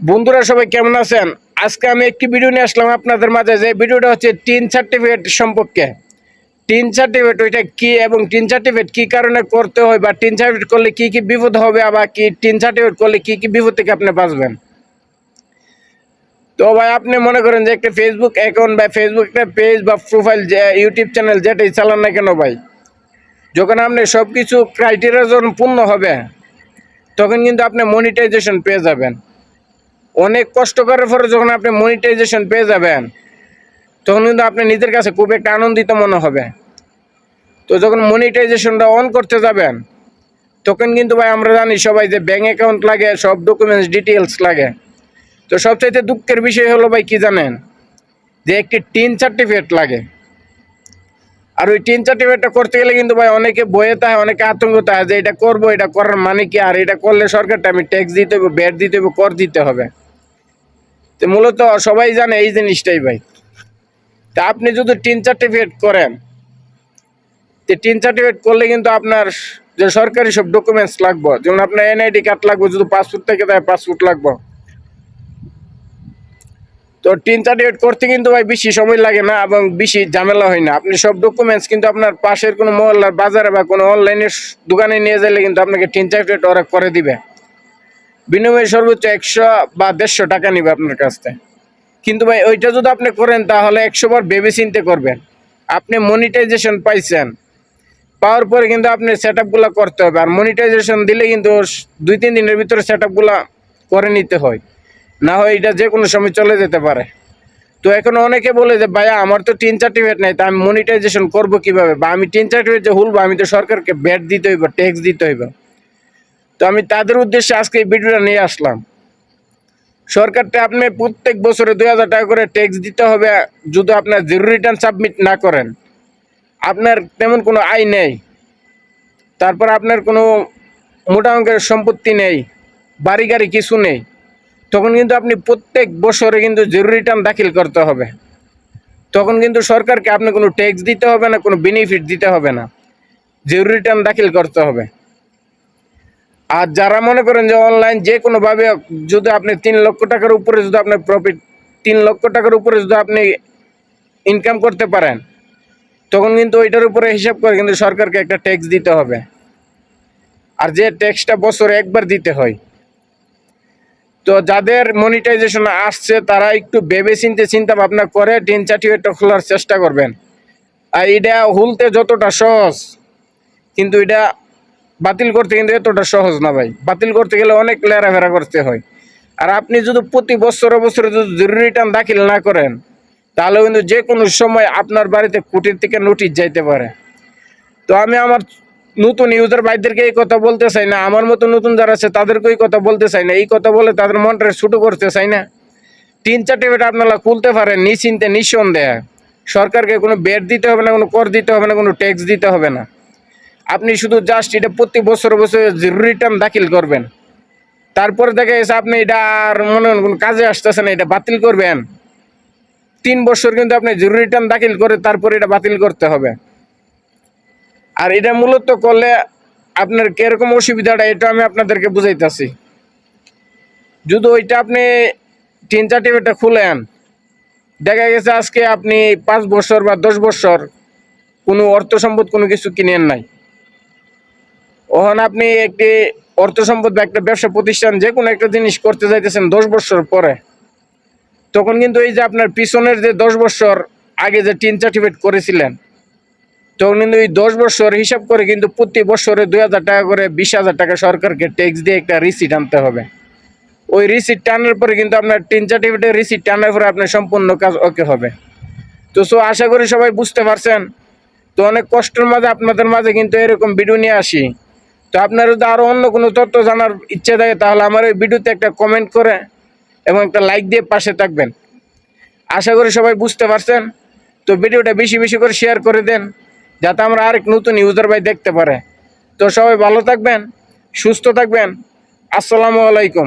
বন্ধুরা সবাই কেমন আছেন? আজকে আমি একটি ভিডিও নিয়ে আসলাম আপনাদের মাঝে, যে ভিডিওটা হচ্ছে টিন সার্টিফিকেট সম্পর্কে। টিন সার্টিফিকেট ওইটা কি এবং টিন সার্টিফিকেট কি কারণে করতে হয় বা টিন সার্টিফিকেট করলে কি কি বিপদ হবে আবার কি টিন সার্টিফিকেট করলে কি কি বিপদ থেকে আপনি বাঁচবেন? তো ভাই, আপনি মনে করেন যে একটা ফেসবুক অ্যাকাউন্ট বা ফেসবুক একটা পেজ বা প্রোফাইল যে ইউটিউব চ্যানেল যেটাই চালান না কেন ভাই, যখন আপনি সব কিছু ক্রাইটেরিয়া যখন পূর্ণ হবে, তখন কিন্তু আপনি মনিটাইজেশন পেয়ে যাবেন। অনেক কষ্ট করার পরে যখন আপনি মনিটাইজেশন পেয়ে যাবেন, তখন কিন্তু আপনি নিজের কাছে খুব একটা আনন্দিত মনে হবে। তো যখন মনিটাইজেশনটা অন করতে যাবেন, তখন কিন্তু ভাই আমরা জানি সবাই যে ব্যাঙ্ক অ্যাকাউন্ট লাগে, সব ডকুমেন্টস ডিটেলস লাগে। তো সবচাইতে দুঃখের বিষয় হলো ভাই কি জানেন? যে একটি টিন সার্টিফিকেট লাগে। আর ওই টিন সার্টিফিকেটটা করতে গেলে কিন্তু ভাই অনেকে বয়ে থাকে অনেকে আতঙ্ক থাকে যে এটা করব, এটা করার মানে কি? আর এটা করলে সরকারটা আমি ট্যাক্স দিতে হবে ব্যাট দিতে হবে কর দিতে হবে। তো মূলত সবাই জানে এই জিনিসটাই ভাই। তা আপনি যদি টিন সার্টিফিকেট করেন, তো টিন সার্টিফিকেট করলে কিন্তু আপনার যে সরকারি সব ডকুমেন্টস লাগবে, যেমন আপনার এনআইডি কার্ড লাগবে, যদি পাসপোর্ট থেকে তাই পাসপোর্ট লাগবে। তো টিন সার্টিফিকেট করতে কিন্তু ভাই বেশি সময় লাগে না এবং বেশি ঝামেলা হয় না। আপনি সব ডকুমেন্টস কিন্তু আপনার পাশের কোনো মহল্লার বাজারে বা কোনো অনলাইনের দোকানে নিয়ে গেলে কিন্তু আপনাকে টিন সার্টিফিকেট ওরা করে দিবে। বিনিময়ে সর্বোচ্চ একশো বা দেড়শো টাকা নিবে আপনার কাছ থেকে। কিন্তু ভাই, ওইটা যদি আপনি করেন, তাহলে একশো বার ভেবে চিনতে করবেন। আপনি মনিটাইজেশন পাইছেন, পাওয়ার পরে কিন্তু আপনি সেট আপগুলো করতে হবে। আর মনিটাইজেশন দিলে কিন্তু দুই, তিন দিনের ভিতরে সেট আপগুলো করে নিতে হয়। না হয় এটা যে কোনো সময় চলে যেতে পারে। তো এখন অনেকে বলে যে, ভাইয়া, আমার তো তিন, চারটি ভেট নেই, তা আমি মনিটাইজেশন করব কীভাবে? বা, আমি তিন, চারটি সার্টিফিকেট যে হুলবো, আমি তো সরকারকে ব্যাট দিতে হইব ট্যাক্স দিতে হইব। তো আমি তাদের উদ্দেশ্যে আজকে এই ভিডিওটা নিয়ে আসলাম। সরকারটা আপনি প্রত্যেক বছরে দুই হাজার টাকা করে ট্যাক্স দিতে হবে, যদি আপনার জিরো রিটার্ন সাবমিট না করেন। আপনার তেমন কোনো আয় নেই। তারপর আপনার কোনো মোটা অঙ্কের সম্পত্তি নেই, বাড়ি গাড়ি কিছু নেই। তখন কিন্তু আপনি প্রত্যেক বছরে কিন্তু জিরো রিটার্ন দাখিল করতে হবে। তখন কিন্তু সরকারকে আপনি কোনো ট্যাক্স দিতে হবে না, কোনো বেনিফিট দিতে হবে না। জিরো রিটার্ন দাখিল করতে হবে। আর যারা মনে করেন যে অনলাইন যে কোনোভাবে যদি আপনি তিন লক্ষ টাকার উপরে যদি আপনার প্রফিট তিন লক্ষ টাকার উপরে যদি আপনি ইনকাম করতে পারেন, তখন কিন্তু ওইটার উপরে হিসাব করে কিন্তু সরকারকে একটা ট্যাক্স দিতে হবে। আর যে ট্যাক্সটা বছরে একবার দিতে হয়। তো যাদের মনিটাইজেশন আসছে, তারা একটু ভেবে চিনতে চিন্তা ভাবনা করে টিন সার্টিফিকেটটা খোলার চেষ্টা করবেন। আর এটা হুলতে যতটা সহজ, কিন্তু এটা বাতিল করতে কিন্তু এতটা সহজ না ভাই। বাতিল করতে গেলে অনেক লেরাফেরা করতে হয়। আর আপনি যদি প্রতি বছরে বছরে যদি জরুরি রিটার্ন দাখিল না করেন, তাহলে কিন্তু যে কোনো সময় আপনার বাড়িতে কুটির থেকে নোটিশ যাইতে পারে। তো আমি আমার নতুন ইউজার ভাইদেরকে এই কথা বলতে চাই না, আমার মতো নতুন যারা আছে তাদেরকে এই কথা বলতে চাই না। এই কথা বলে তাদের মনটা ছুটো করতে চাই না। তিন চারটে বেটা আপনারা খুলতে পারেন, নিশ্চিন্তে নিঃসন্দেহে। সরকারকে কোনো বেড দিতে হবে না, কোনো কর দিতে হবে না, কোনো ট্যাক্স দিতে হবে না। আপনি শুধু জাস্ট এটা প্রতি বছর বছর রিটার্ন দাখিল করবেন। তারপরে দেখা গেছে আপনি এটা আর মনে হন কোনো কাজে আসতেছে না, এটা বাতিল করবেন। তিন বছর কিন্তু আপনি জিরো রিটার্ন দাখিল করে তারপরে এটা বাতিল করতে হবে। আর এটা মূলত করলে আপনার কীরকম অসুবিধাটা, এটা আমি আপনাদেরকে বুঝাইতেছি। যদি ওইটা আপনি তিন সার্টিফিকেটটা খুলেন, দেখা গেছে আজকে আপনি পাঁচ বছর বা দশ বছর কোনো অর্থ সম্পদ কোনো কিছু কিনেন নাই। ওখানে আপনি একটি অর্থ সম্পদ বা একটা ব্যবসা প্রতিষ্ঠান, যে কোনো একটা জিনিস করতে যাইতেছেন দশ বছর পরে, তখন কিন্তু এই যে আপনার পিছনের যে দশ বছর আগে যে টিন সার্টিফিকেট করেছিলেন, তখন কিন্তু এই দশ বছর হিসাব করে কিন্তু প্রতি বছরে দুই হাজার টাকা করে বিশ হাজার টাকা সরকারকে ট্যাক্স দিয়ে একটা রিসিট আনতে হবে। ওই রিসিট টানার পরে কিন্তু আপনার টিন সার্টিফিকেটের রিসিট টানার পরে আপনার সম্পূর্ণ কাজ ওকে হবে। তো সো আশা করি সবাই বুঝতে পারছেন। তো অনেক কষ্টের মাঝে আপনাদের মাঝে কিন্তু এরকম ভিডিও নিয়ে আসি। তো আপনার যদি আরও অন্য কোনো তথ্য জানার ইচ্ছে থাকে, তাহলে আমার ওই ভিডিওতে একটা কমেন্ট করে এবং একটা লাইক দিয়ে পাশে থাকবেন। আশা করি সবাই বুঝতে পারছেন। তো ভিডিওটা বেশি বেশি করে শেয়ার করে দেন, যাতে আমরা আরেক নতুন ইউজার ভাই দেখতে পারে। তো সবাই ভালো থাকবেন, সুস্থ থাকবেন। আসসালামু আলাইকুম।